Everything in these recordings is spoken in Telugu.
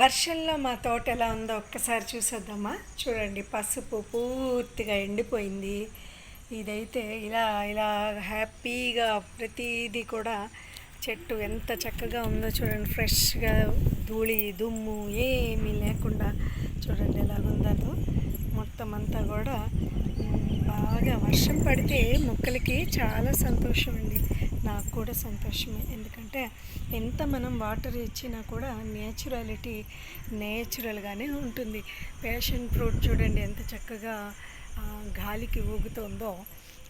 వర్షంలో మా తోట ఎలా ఉందో ఒక్కసారి చూసొద్దామా? చూడండి పసుపు పూర్తిగా ఎండిపోయింది. ఇదైతే ఇలా ఇలా హ్యాపీగా ప్రతిదీ కూడా చెట్టు ఎంత చక్కగా ఉందో చూడండి. ఫ్రెష్గా ధూళి దుమ్ము ఏమీ లేకుండా చూడండి ఎలా ఉందో మొత్తం అంతా కూడా బాగా వర్షం పడితే మొక్కలకి చాలా సంతోషం నాకు కూడా సంతోషమే. ఎందుకంటే ఎంత మనం వాటర్ ఇచ్చినా కూడా నేచురాలిటీ నేచురల్గానే ఉంటుంది. ప్యాషన్ ఫ్రూట్ చూడండి ఎంత చక్కగా గాలికి ఊగుతుందో.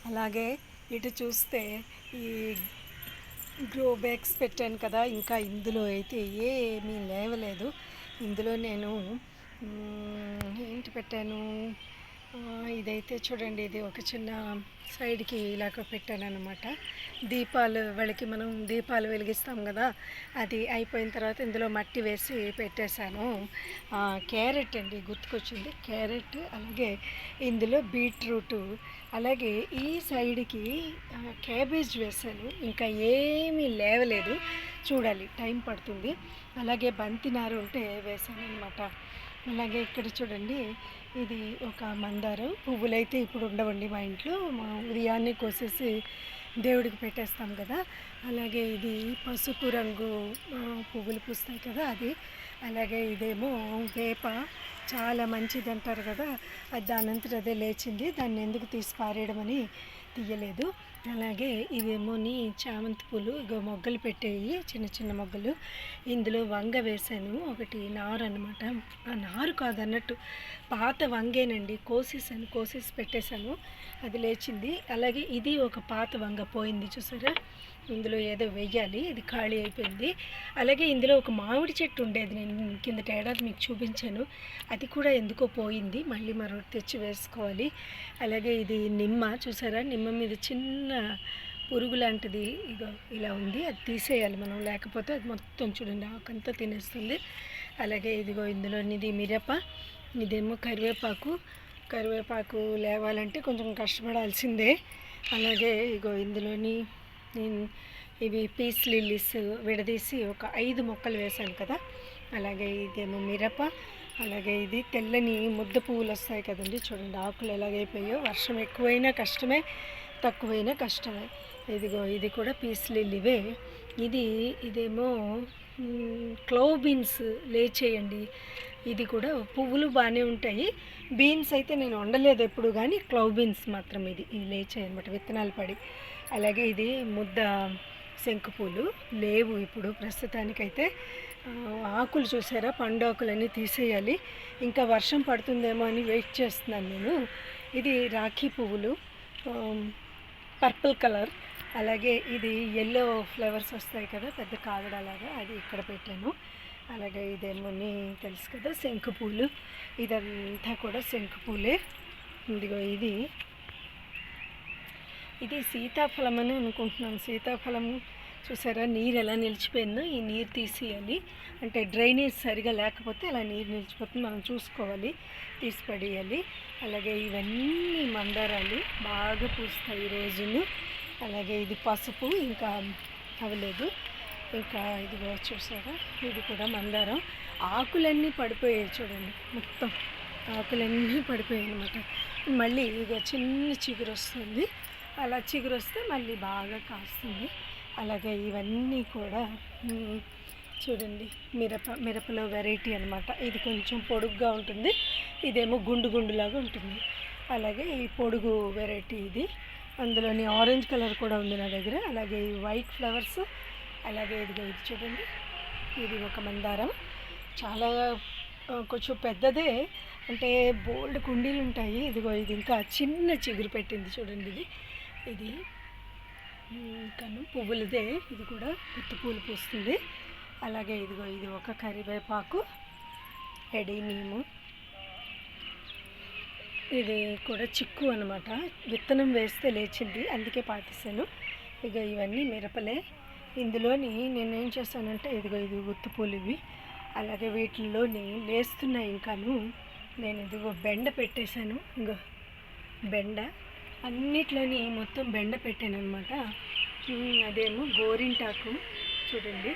అలాగే ఇటు చూస్తే ఈ గ్రో బ్యాగ్స్ పెట్టాను కదా ఇంకా ఇందులో అయితే ఏమీ లేవలేదు. ఇందులో నేను ఏంటి పెట్టాను? ఇదైతే చూడండి ఇది ఒక చిన్న సైడ్కి ఇలాగ పెట్టాను అనమాట దీపాలు వాళ్ళకి మనం దీపాలు వెలిగిస్తాం కదా అది అయిపోయిన తర్వాత ఇందులో మట్టి వేసి పెట్టేశాను. క్యారెట్ అండి గుర్తుకొచ్చింది క్యారెట్ అలాగే ఇందులో బీట్రూట్ అలాగే ఈ సైడ్కి క్యాబేజ్ వేశాను. ఇంకా ఏమీ లేవలేదు చూడాలి టైం పడుతుంది. అలాగే బంతినారు ఉంటే వేశాను అనమాట అలాగే ఇక్కడ చూడండి ఇది ఒక మందారం. పువ్వులైతే ఇప్పుడు ఉండవండి మా ఇంట్లో. మా ఉదయాన్నే కోసేసి దేవుడికి పెట్టేస్తాం కదా. అలాగే ఇది పసుపు రంగు పువ్వులు పూస్తాయి కదా అది. అలాగే ఇదేమో వేప. చాలా మంచిది అంటారు కదా. అది దానంతట అదే లేచింది. దాన్ని ఎందుకు తీసి పారేయడమని తీయలేదు. అలాగే ఇవేమోని చామంతి పూలు ఇగో మొగ్గలు పెట్టేవి చిన్న చిన్న మొగ్గలు. ఇందులో వంగ వేశాను. ఒకటి నారు అనమాట ఆ నారు కాదన్నట్టు పాత వంగేనండి. కోసేసాను కోసేసి పెట్టేశాను. అది లేచింది. అలాగే ఇది ఒక పాత వంగ పోయింది చూసారా? ఇందులో ఏదో వెయ్యాలి ఇది ఖాళీ అయిపోయింది. అలాగే ఇందులో ఒక మామిడి చెట్టు ఉండేది నేను కిందట ఏడాది మీకు చూపించాను. అది కూడా ఎందుకో పోయింది మళ్ళీ మరొకటి తెచ్చి వేసుకోవాలి. అలాగే ఇది నిమ్మ చూసారా? నిమ్మ మీద చిన్న పురుగు లాంటిది ఇదో ఇలా ఉంది. అది తీసేయాలి మనం లేకపోతే అది మొత్తం చూడండి ఆకంతా తినేస్తుంది. అలాగే ఇదిగో ఇందులోనిది మిరప ఇదేమో కరివేపాకు. కరివేపాకు లేవాలంటే కొంచెం కష్టపడాల్సిందే. అలాగే ఇగో ఇందులోని నేను ఇవి పీస్ లిల్లీస్ విడదీసి ఒక ఐదు మొక్కలు వేశాను కదా. అలాగే ఇదేమో మిరప అలాగే ఇది తెల్లని ముద్ద పువ్వులు వస్తాయి కదండి. చూడండి ఆకులు ఎలాగైపోయాయో వర్షం ఎక్కువైనా కష్టమే తక్కువైనా కష్టమే. ఇదిగో ఇది కూడా పీస్ లిల్లీవే. ఇది ఇదేమో క్లోబీన్స్ లేచేయండి. ఇది కూడా పువ్వులు బాగానే ఉంటాయి. బీన్స్ అయితే నేను వండలేదు ఎప్పుడు కానీ క్లౌ బీన్స్ మాత్రం ఇది. ఇది లేచాయి అనమాట విత్తనాలు పడి. అలాగే ఇది ముద్ద శంకుపూలు లేవు ఇప్పుడు ప్రస్తుతానికైతే. ఆకులు చూసారా? పండు ఆకులన్నీ తీసేయాలి. ఇంకా వర్షం పడుతుందేమో అని వెయిట్ చేస్తున్నాను నేను. ఇది రాఖీ పువ్వులు పర్పుల్ కలర్. అలాగే ఇది ఎల్లో ఫ్లవర్స్ వస్తాయి కదా పెద్ద కాగడలాగా అది ఇక్కడ పెట్టాను. అలాగే ఇదేమోని తెలుసు కదా శంకు పూలు. ఇదంతా కూడా శంకు పూలే. ఇదిగో ఇది. ఇది సీతాఫలం అని అనుకుంటున్నాను. సీతాఫలం చూసారా నీరు ఎలా నిలిచిపోయిందో ఈ నీరు తీసేయాలి. అంటే డ్రైనేజ్ సరిగా లేకపోతే అలా నీరు నిలిచిపోతుంది. మనం చూసుకోవాలి తీసి పడేయాలి అలాగే ఇవన్నీ మందారాలు బాగా పూస్తాయి ఈ రోజును అలాగే ఇది పసుపు ఇంకా అవ్వలేదు ఇంకా ఇదిగో చూసారా? ఇది కూడా మందారం. ఆకులన్నీ పడిపోయాయి చూడండి మొత్తం. ఆకులన్నీ పడిపోయాయి అనమాట మళ్ళీ ఇక చిన్న చిగురు వస్తుంది. అలా చిగురు వస్తే మళ్ళీ బాగా కాస్తుంది. అలాగే ఇవన్నీ కూడా చూడండి మిరప మిరపలో వెరైటీ అనమాట ఇది కొంచెం పొడుగ్గా ఉంటుంది. ఇదేమో గుండు గుండులాగా ఉంటుంది. అలాగే ఈ పొడుగు వెరైటీ ఇది. అందులోని ఆరెంజ్ కలర్ కూడా ఉంది నా దగ్గర. అలాగే ఈ వైట్ ఫ్లవర్స్ అలాగే ఇదిగో ఇది చూడండి. ఇది ఒక మందారం. చాలా కొంచెం పెద్దదే. అంటే బోల్డ్ కుండీలు ఉంటాయి. ఇదిగో ఇది ఇంకా చిన్న చిగురు పెట్టింది చూడండి ఇది. ఇది ఇంకాను పువ్వులదే. ఇది కూడా గుత్తి పూలు పూస్తుంది. అలాగే ఇదిగో ఇది ఒక కరివేపాకు ఎడీనీము ఇది కూడా చిక్కు అనమాట విత్తనం వేస్తే లేచింది. అందుకే పాటిస్తాను. ఇక ఇవన్నీ మిరపలే. ఇందులోని నేనేం చేశానంటే చేస్తానంటే ఇదిగో ఇది గుత్తి ఇవి అలాగే వీటిల్లోని లేస్తున్నాయి ఇంకాను నేను ఇదిగో బెండ పెట్టేశాను. ఇంకో బెండ అన్నిట్లోని మొత్తం బెండ పెట్టాను అనమాట అదేమో గోరింటాకు చూడండి.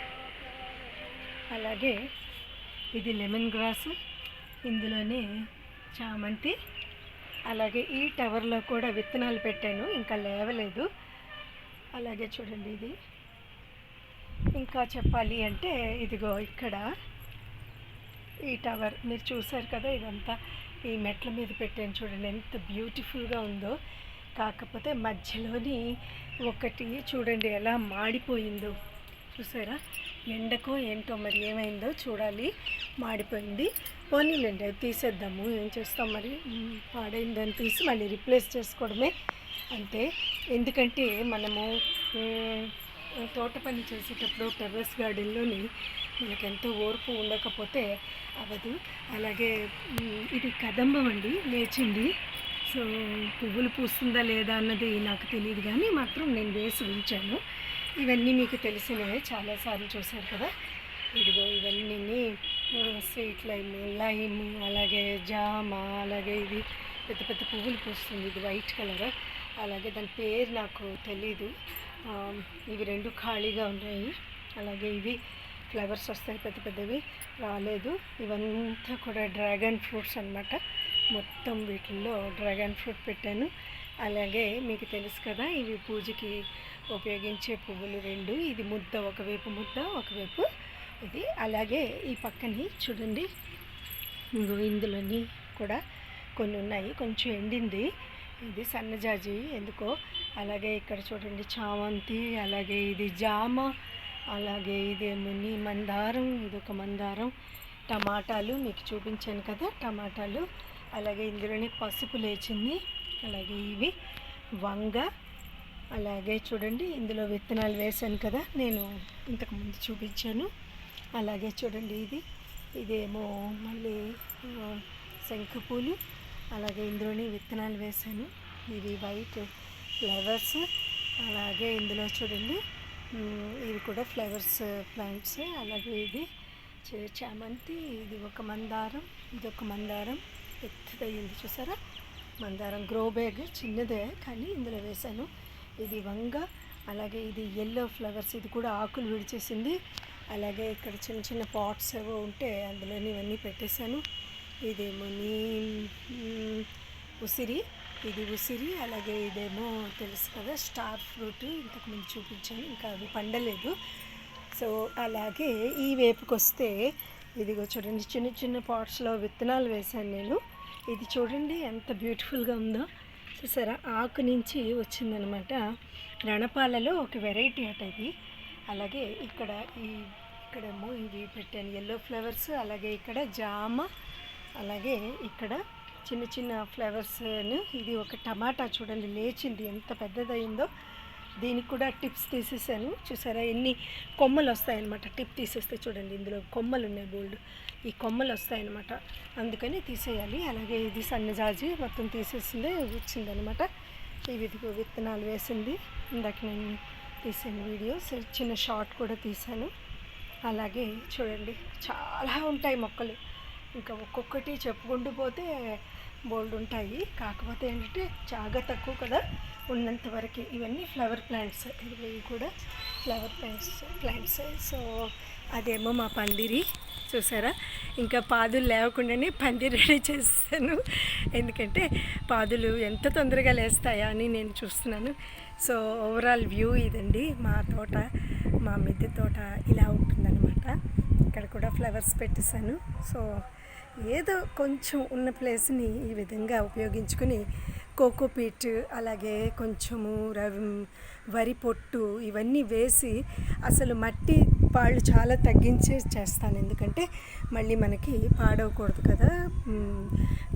అలాగే ఇది లెమన్ గ్రాస్ ఇందులోనే చామంతి అలాగే ఈ టవర్లో కూడా విత్తనాలు పెట్టాను ఇంకా లేవలేదు. అలాగే చూడండి ఇది. ఇంకా చెప్పాలి అంటే ఇదిగో ఇక్కడ ఈ టవర్ మీరు చూసారు కదా ఇదంతా. ఈ మెట్ల మీద పెట్టాను చూడండి ఎంత బ్యూటిఫుల్గా ఉందో. కాకపోతే మధ్యలోని ఒకటి చూడండి ఎలా మాడిపోయిందో. చూసారా? ఎండకో ఏంటో మరి ఏమైందో చూడాలి. మాడిపోయింది. పోనీలేండి అది తీసేద్దాము. ఏం చేస్తాం మరి? పాడైందని తీసి మళ్ళీ రిప్లేస్ చేసుకోవడమే. అంతే. ఎందుకంటే మనము తోట పని చేసేటప్పుడు టెర్రస్ గార్డెన్లోని మనకు ఎంతో ఓర్పు ఉండకపోతే అవ్వదు. అలాగే ఇది కదంబం అండి లేచింది సో పువ్వులు పూస్తుందా లేదా అన్నది నాకు తెలియదు కానీ మాత్రం నేను వేసి ఉంచాను. ఇవన్నీ మీకు తెలిసినవే చాలాసార్లు చూశారు కదా. ఇదిగో ఇవన్నీ స్వీట్ లైమ్ లైమ్ అలాగే జామ అలాగే ఇది పెద్ద పెద్ద పువ్వులు పూస్తుంది. ఇది వైట్ కలర్. అలాగే దాని పేరు నాకు తెలీదు. ఇవి రెండు ఖాళీగా ఉన్నాయి. అలాగే ఇవి ఫ్లవర్స్ వస్తాయి పెద్ద పెద్దవి. రాలేదు. ఇవంతా కూడా డ్రాగన్ ఫ్రూట్స్ అన్నమాట. మొత్తం వీటిల్లో డ్రాగన్ ఫ్రూట్ పెట్టాను. అలాగే మీకు తెలుసు కదా ఇవి పూజకి ఉపయోగించే పువ్వులు రెండు. ఇది ముద్ద ఒకవైపు ముద్ద ఒకవైపు ఇది. అలాగే ఈ పక్కని చూడండి. ఇంగో ఇందులోని కూడా కొన్ని ఉన్నాయి. కొంచెం ఎండింది. ఇది సన్నజాజి. ఎందుకో అలాగే ఇక్కడ చూడండి చామంతి అలాగే ఇది జామ అలాగే ఇదేమో నీ మందారం ఇది ఒక మందారం. టమాటాలు మీకు చూపించాను కదా టమాటాలు. అలాగే ఇందులోనే పసుపు లేచింది అలాగే ఇవి వంగ. అలాగే చూడండి ఇందులో విత్తనాలు వేశాను కదా నేను ఇంతకుముందు చూపించాను. అలాగే చూడండి ఇది ఇదేమో మళ్ళీ శంఖపూలు అలాగే ఇందులోని విత్తనాలు వేశాను. ఇవి వైట్ ఫ్లవర్స్. అలాగే ఇందులో చూడండి. ఇవి కూడా ఫ్లవర్స్ ప్లాంట్స్. అలాగే ఇది చే- చామంతి ఇది ఒక మందారం ఇది ఒక మందారం. పెద్దదయ్యింది చూసారా? మందారం గ్రో బ్యాగ్ చిన్నదే కానీ ఇందులో వేశాను. ఇది వంగ అలాగే ఇది ఎల్లో ఫ్లవర్స్ ఇది కూడా ఆకులు విడిచేసింది. అలాగే ఇక్కడ చిన్న చిన్న పాట్స్ ఏవో ఉంటే అందులోని ఇవన్నీ పెట్టేశాను. ఇదేమో నీ ఉసిరి. ఇది ఉసిరి అలాగే ఇదేమో తెలుసు కదా స్టార్ ఫ్రూట్ ఇంతకుముందు చూపించాను ఇంకా అవి పండలేదు. సో అలాగే ఈ వేపుకి వస్తే ఇదిగో చూడండి చిన్న చిన్న పాట్స్లో విత్తనాలు వేశాను నేను. ఇది చూడండి ఎంత బ్యూటిఫుల్గా ఉందో. చూసారా ఆకు నుంచి వచ్చిందనమాట. రణపాలలో ఒక వెరైటీ అట ఇది. అలాగే ఇక్కడ ఈ ఇక్కడేమో ఇవి పెట్టాను ఎల్లో ఫ్లవర్స్ అలాగే ఇక్కడ జామ అలాగే ఇక్కడ చిన్న చిన్న ఫ్లవర్స్ ఇది ఒక టమాటా చూడండి లేచింది ఎంత పెద్దదైందో దీనికి కూడా టిప్స్ తీసేసాను. చూసారా? ఎన్ని కొమ్మలు వస్తాయన్నమాట టిప్ తీసేస్తే చూడండి ఇందులో కొమ్మలు ఉన్నాయి బోల్డ్. ఈ కొమ్మలు వస్తాయన్నమాట అందుకని తీసేయాలి. అలాగే ఇది సన్నజాజి మొత్తం తీసేసిందే వచ్చిందనమాట ఇవి ఇదిగో విత్తనాలు వేసింది. ఇందాక నేను తీసాను వీడియోస్ చిన్న షార్ట్ కూడా తీసాను. అలాగే చూడండి చాలా ఉంటాయి మొక్కలు. ఇంకా ఒక్కొక్కటి చెప్పుకుంటూ పోతే బోల్డ్ ఉంటాయి. కాకపోతే ఏంటంటే చాలా తక్కువ కదా. ఉన్నంత వరకు ఇవన్నీ ఫ్లవర్ ప్లాంట్స్ ఇవి కూడా ఫ్లవర్ ప్లాంట్స్ ప్లాంట్స్. సో అదేమో మా పందిరి. చూసారా? ఇంకా పాదులు లేవకుండానే పందిరి రెడీ చేస్తాను. ఎందుకంటే పాదులు ఎంత తొందరగా లేస్తాయా అని నేను చూస్తున్నాను. సో ఓవరాల్ వ్యూ ఇదండి. మా తోట మా మిద్దె తోట ఇలా ఉంటుందన్నమాట. ఇక్కడ కూడా ఫ్లవర్స్ పెట్టేశాను. సో ఏదో కొంచెం ఉన్న ప్లేస్ని ఈ విధంగా ఉపయోగించుకుని కోకోపీట్ అలాగే కొంచెము రవి వరి పొట్టు ఇవన్నీ వేసి అసలు మట్టి పాళ్ళు చాలా తగ్గించే చేస్తాను. ఎందుకంటే మళ్ళీ మనకి పాడవకూడదు కదా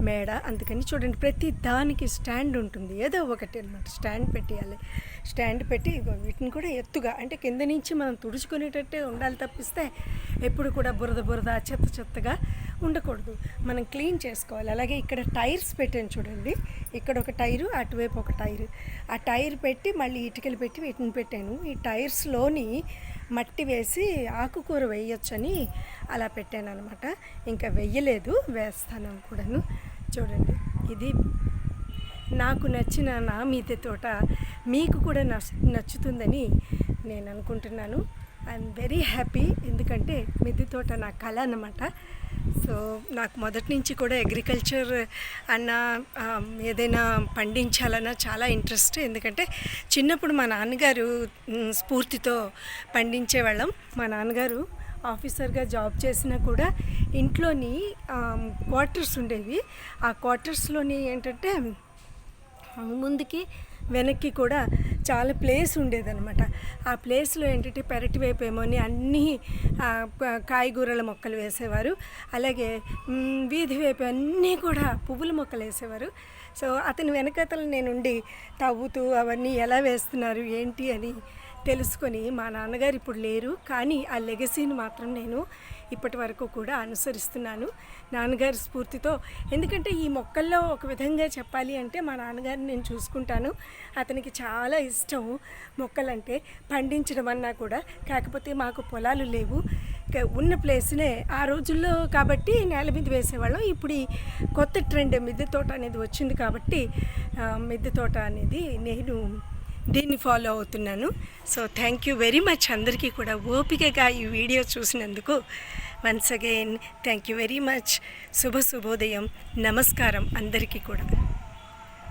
మేడ. అందుకని చూడండి ప్రతి దానికి స్టాండ్ ఉంటుంది. ఏదో ఒకటి అనమాట స్టాండ్ పెట్టేయాలి. స్టాండ్ పెట్టి వీటిని కూడా ఎత్తుగా అంటే కింద నుంచి మనం తుడుచుకునేటట్టే ఉండాలి తప్పిస్తే ఎప్పుడు కూడా బురద బురద చెత్త చెత్తగా ఉండకూడదు. మనం క్లీన్ చేసుకోవాలి. అలాగే ఇక్కడ టైర్స్ పెట్టాను చూడండి. ఇక్కడ ఒక టైరు అటువైపు ఒక టైరు. ఆ టైర్ పెట్టి మళ్ళీ ఇటుకలు పెట్టి వీటిని పెట్టాను. ఈ టైర్స్లోని మట్టి వేసి ఆకుకూర వేయొచ్చని అలా పెట్టాను అనమాట ఇంకా వెయ్యలేదు వేస్తాను కూడాను. చూడండి. ఇది నాకు నచ్చిన నా మీద తోట. మీకు కూడా నచ్చుతుందని నేను అనుకుంటున్నాను. ఐఎమ్ వెరీ హ్యాపీ ఎందుకంటే మిద్దె తోట నా కళ అన్నమాట. సో నాకు మొదటి నుంచి కూడా అగ్రికల్చర్ అన్న ఏదైనా పండించాలన్న చాలా ఇంట్రెస్ట్ ఎందుకంటే చిన్నప్పుడు మా నాన్నగారు స్ఫూర్తితో పండించేవాళ్ళం. మా నాన్నగారు ఆఫీసర్గా జాబ్ చేసినా కూడా ఇంట్లోని క్వార్టర్స్ ఉండేవి. ఆ క్వార్టర్స్లోని ఏంటంటే ముందుకి వెనక్కి కూడా చాలా ప్లేస్ ఉండేదన్నమాట. ఆ ప్లేస్లో ఏంటంటే పెరటి వైపు ఏమోని అని అన్నీ కాయగూరల మొక్కలు వేసేవారు. అలాగే వీధి వైపు అన్నీ కూడా పువ్వుల మొక్కలు వేసేవారు. సో అతని వెనకతలు నేనుండి తవ్వుతూ అవన్నీ ఎలా వేస్తున్నారు ఏంటి అని తెలుసుకొని మా నాన్నగారు ఇప్పుడు లేరు కానీ ఆ లెగసీని మాత్రం నేను ఇప్పటి వరకు కూడా అనుసరిస్తున్నాను. నాన్నగారి స్ఫూర్తితో ఎందుకంటే ఈ మొక్కల్లో ఒక విధంగా చెప్పాలి అంటే మా నాన్నగారిని నేను చూసుకుంటాను. అతనికి చాలా ఇష్టం మొక్కలంటే పండించడం అన్నా కూడా కాకపోతే మాకు పొలాలు లేవు. ఉన్న ప్లేస్నే ఆ రోజుల్లో కాబట్టి నేల మీద వేసేవాళ్ళం. ఇప్పుడు ఈ కొత్త ట్రెండ్ మిద్దె తోట అనేది వచ్చింది కాబట్టి మిద్దె తోట అనేది నేను దీన్ని ఫాలో అవుతున్నాను. So thank you very much అందరికీ కూడా ఓపికగా ఈ వీడియో చూసినందుకు. Once again thank you very much శుభ శుభోదయం. నమస్కారం అందరికీ కూడా.